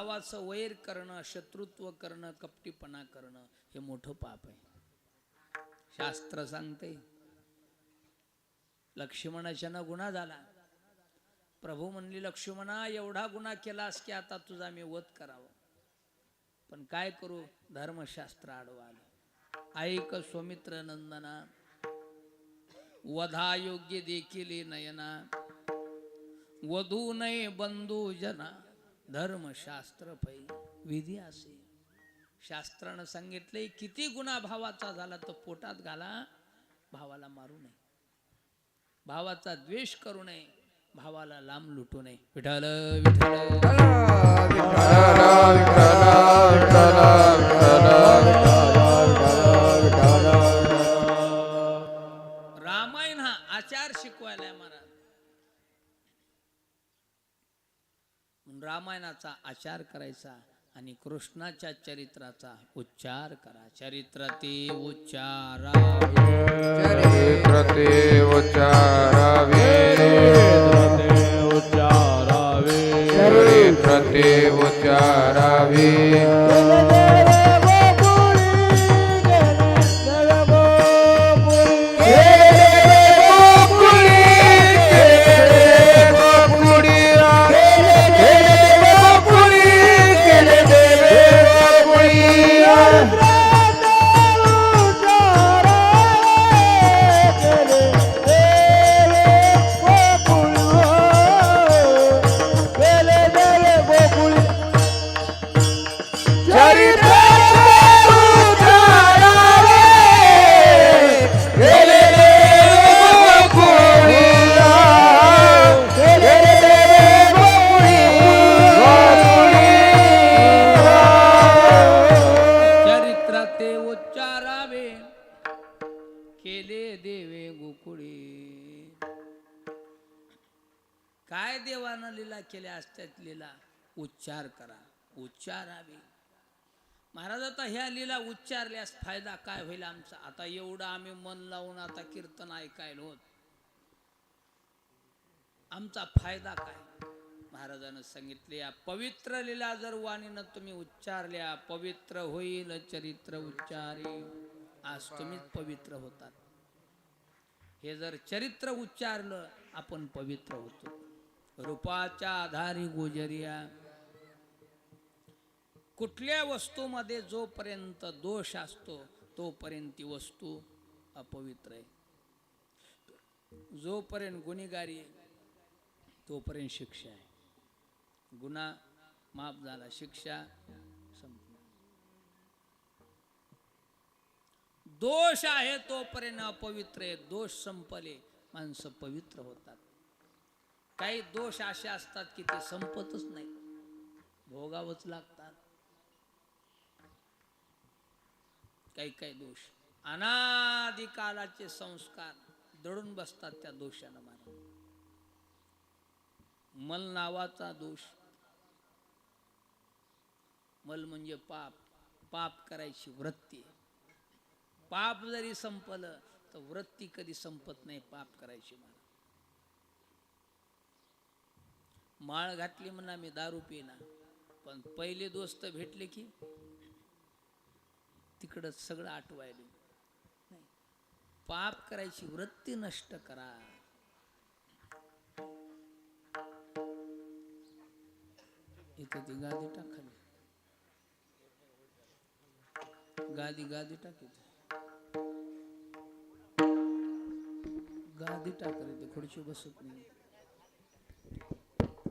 भावाचं वैर करणं शत्रुत्व करणं कपटीपणा करणं हे मोठं पाप आहे. शास्त्र सांगते लक्ष्मणाच्या गुन्हा झाला. प्रभू म्हणली लक्ष्मणा एवढा गुन्हा केलास की आता तुझा मी वध करावं. पण काय करू? धर्मशास्त्र आडवं आलं. ऐक स्वमित्र नंदना वधा योग्य देखील नयना. वधू नये बंधू जना. धर्मशास्त्र पै विधी असे. शास्त्रानं सांगितले किती गुन्हा भावाचा झाला तर पोटात घाला भावाला मारू नये. भावाचा द्वेष करू नये भावाला लांब लुटू नये. विठाल विठाल रामायणाचा आचार करायचा आणि कृष्णाच्या चरित्राचा उच्चार करा. चरित्राती उच्चारा प्रति उच्चारावे. प्रति उच्चारावे. केल्या असत्यात लीला उच्चार करा उच्चारावे. महाराज आता ह्या लीला उच्चारल्यास फायदा काय होईल आमचा? आता एवढं आम्ही मन लावून आता कीर्तन ऐकायला होत. आमचा फायदा काय? महाराजानं सांगितले या पवित्र लीला जर वाणीनं तुम्ही उच्चारल्या पवित्र होईल चरित्र उच्चारी. आज तुम्हीच पवित्र होतात. हे जर चरित्र उच्चारलं आपण पवित्र होतो. रूपाच्या आधारी गुजरिया. कुठल्या वस्तूमध्ये जोपर्यंत दोष असतो तोपर्यंत ती वस्तू अपवित्र आहे. जोपर्यंत गुन्हेगारी तोपर्यंत शिक्षा आहे. गुन्हा माफ झाला शिक्षा संपली. दोष आहे तोपर्यंत अपवित्र आहे. दोष संपले माणसं पवित्र होतात. काही दोष असे असतात की ते संपतच नाही. भोगावंच लागतात. काही काही दोष. अनादिकालाचे संस्कार दडून बसतात त्या दोषानं मला मल नावाचा दोष. मल म्हणजे पाप. पाप करायची वृत्ती. पाप जरी संपलं तर वृत्ती कधी संपत नाही पाप करायची मला माळ घातली म्हणा मी दारू पिना पण पहिले दोस्त भेटले की तिकडं सगळं आठवायला नाही. पाप करायची वृत्ती नष्ट करा. इथं ती गादी टाक गादी गादी टाक गादी टाकली ते खुर्ची बसत नाही.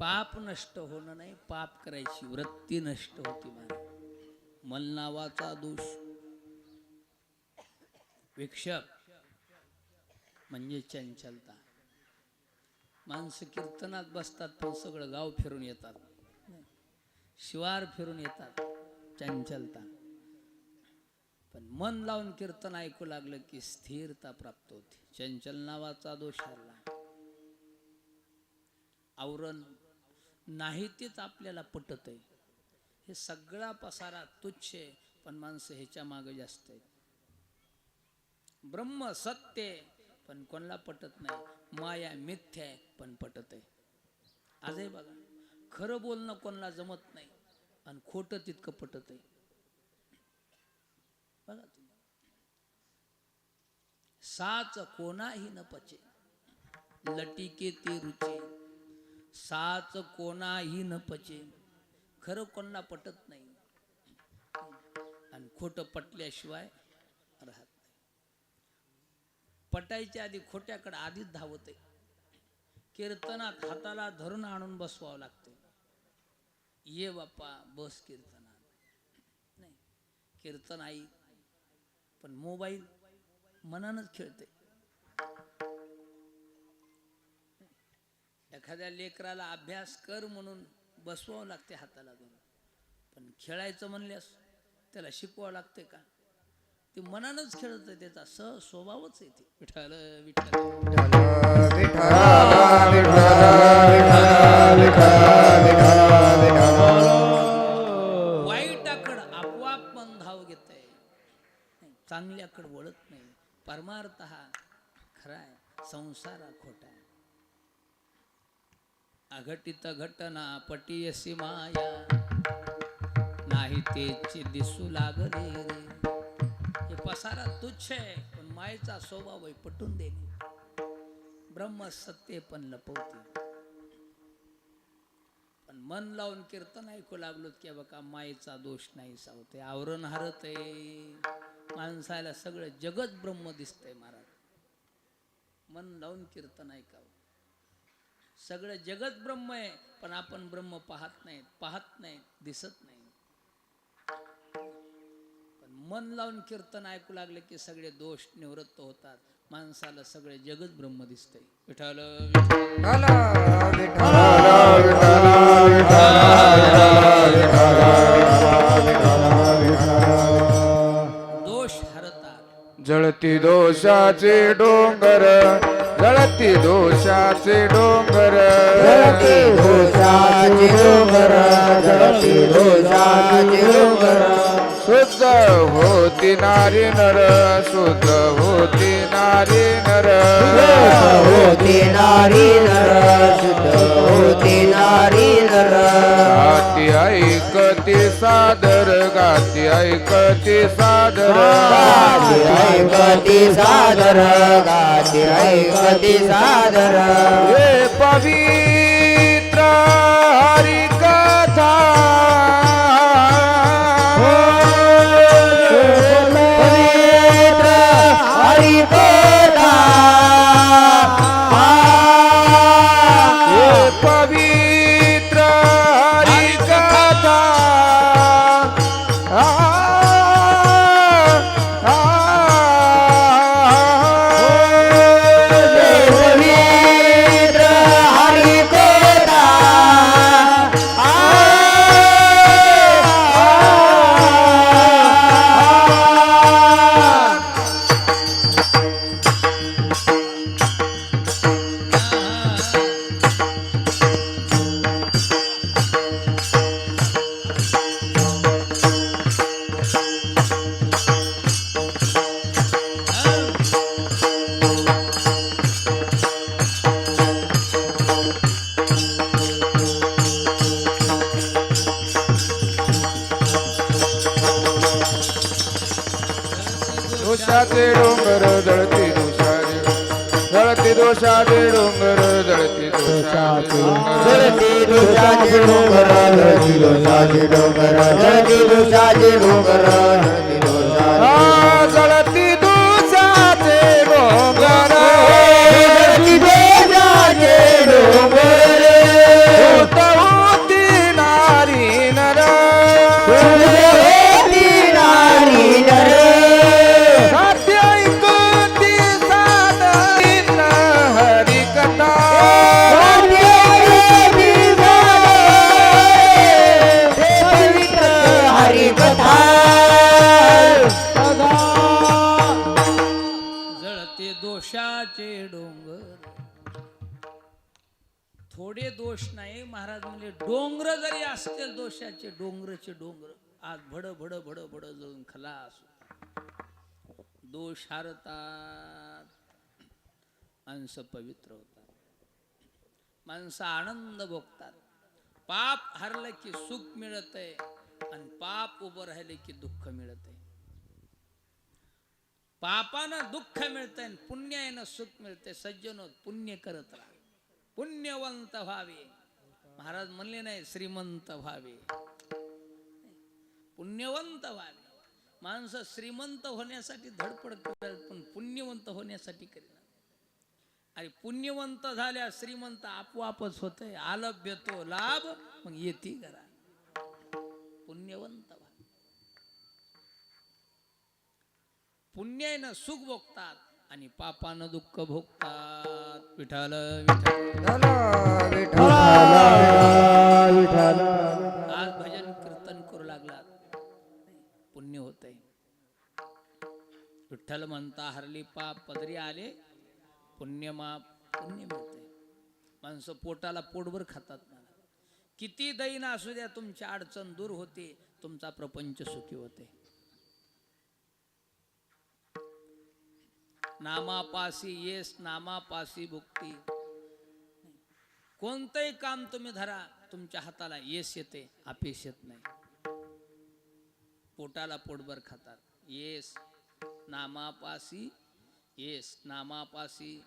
पाप नष्ट होणं नाही पाप करायची वृत्ती नष्ट होती मन नावाचा दोष. वीक्षक म्हणजे चंचलता. माणसं कीर्तनात बसतात पण सगळं गाव फिरून येतात. शिवार फिरून येतात. चंचलता. पण मन लावून कीर्तन ऐकू लागलं की स्थिरता प्राप्त होते. चंचल नावाचा दोष हरला. आवरण नाही तेच आपल्याला पटत आहे हे सगळा पसारा तुच्छ आहे पण माणसं ह्याच्या मागे जास्त आहेत. ब्रह्म सत्य आहे, पण कोणाला पटत नाही. माया मिथ्या आहे पण पटत आहे आजही बघा खरं बोलणं कोणाला जमत नाही आणि खोटं तितकं पटत आहे बघा तुम्ही. साच कोणाही न पचे लटिके ते रुचे. साच कोणाही न पचे खरं कोणा पटत नाही. आणि खोटं पटल्याशिवाय राहत नाही. पटायच्या आधी खोट्याकडे आधीच धावत आहे कीर्तनात हाताला धरून आणून बसवावं लागते ये बाप्पा बस कीर्तनात. नाही कीर्तन आई पण मोबाईल मनानच खेळते एखाद्या लेकराला अभ्यास कर म्हणून बसवावं लागते हाताला दोन पण खेळायचं म्हणल्यास त्याला शिकवावं लागते का ते मनानच खेळत त्याचा स स्वभावच आहे ते विठ्ठल विठाल विठाल विठाल चांगल्याकडे वळत नाही. परमार्थ हा खरा आहे संसार हा खोटा आहे अघटित घटना पटीयसी माया नाही तेची दिसू लागले रे. हे पसारा तुच्छ आहे पण मायेचा स्वभाव आहे पटून देणे. ब्रह्म सत्य पण लपवते. पण मन लावून कीर्तन ऐकू लागलो की बघा मायेचा दोष नाही सावते आवरण हरत आहे माणसाला सगळं जगत ब्रह्म दिसतंय महाराज मन लावून कीर्तन ऐकावं सगळं जगत ब्रह्म आहे पण आपण ब्रह्म पाहत नाहीत पाहत नाहीत दिसत नाही पण मन लावून कीर्तन ऐकू लागले की सगळे दोष निवृत्त होतात माणसाला सगळे जगत ब्रह्म दिसतंय विठाल विठाल दोषाचे डोंगर जळती दोषाचे डोंगर. जळती दोषाचे डोंगर जळती दोषाचे डोंगर. शुद्ध होती नारी नर शुद्ध होती नारी नर. होती नारी नर शुद्ध होती नारी नर. गाती ऐकती सादर गाती ऐकती सादर. ऐकती सादर गाती ऐकती सादर. हे पवित्र दोषाचे डोंगर जळती दोषाचे जळती दोषाचे डोंगर जळती दोषाचे जळती दोषाचे डोंगर जळती दोषाचे डोंगर जळती दोषाचे डोंगर वर्षाचे डोंगरचे डोंगर आज भड भड भड भड जळून खलास दोष हारतात. माणसं पवित्र होतात. माणसं आनंद भोगतात. पाप हरलं की सुख मिळत आहे आणि पाप उभं राहिले की दुःख मिळत आहे पापानं दुःख मिळतंय आणि पुण्यानं सुख मिळते सज्जन पुण्य करत राहा. पुण्यवंत व्हावे. महाराज म्हणले नाही श्रीमंत व्हावे. पुण्यवंत व्हावे. माणसं श्रीमंत होण्यासाठी धडपड करतात पण पुण्यवंत होण्यासाठी करीना आणि पुण्यवंत झाल्या श्रीमंत आपोआपच होतंय. आलभ्य तो लाभ मग येते करा पुण्यवंत व्हा पुण्यानं सुख भोगतात आणि पापानं दुःख भोगतात. विठाल विठाल आज भजन कीर्तन करू लागलात. पुण्य होतंय. विठ्ठल म्हणता हरली पाप पदरी आले पुण्य माप पुण्य मिळते माणसं पोटाला पोटभर खातात मला. किती दैन असू द्या तुमची अडचण दूर होते तुमचा प्रपंच सुखी होते. नामापासी येस नामापासी भुक्ती. कोणतंही काम तुम्ही धरा तुमच्या हाताला येस येते अपेश येत नाही. पोटाला पोटभर खातात. येस नामापासी येस नामापासी